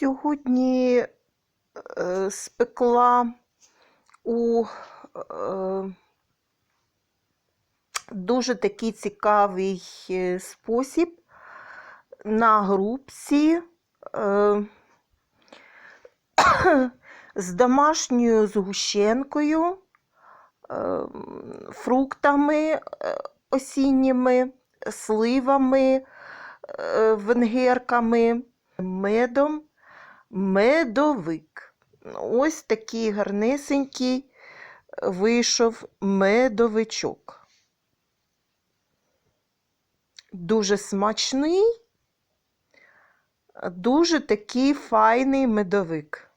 сьогодні е, спекла у е, дуже такий цікавий е, спосіб. На грубці е, з домашньою згущенкою, е, фруктами е, осінніми, сливами, е, венгерками, медом, медовик. Ось такий гарнесенький вийшов медовичок. Дуже смачний, дуже такий файний медовик.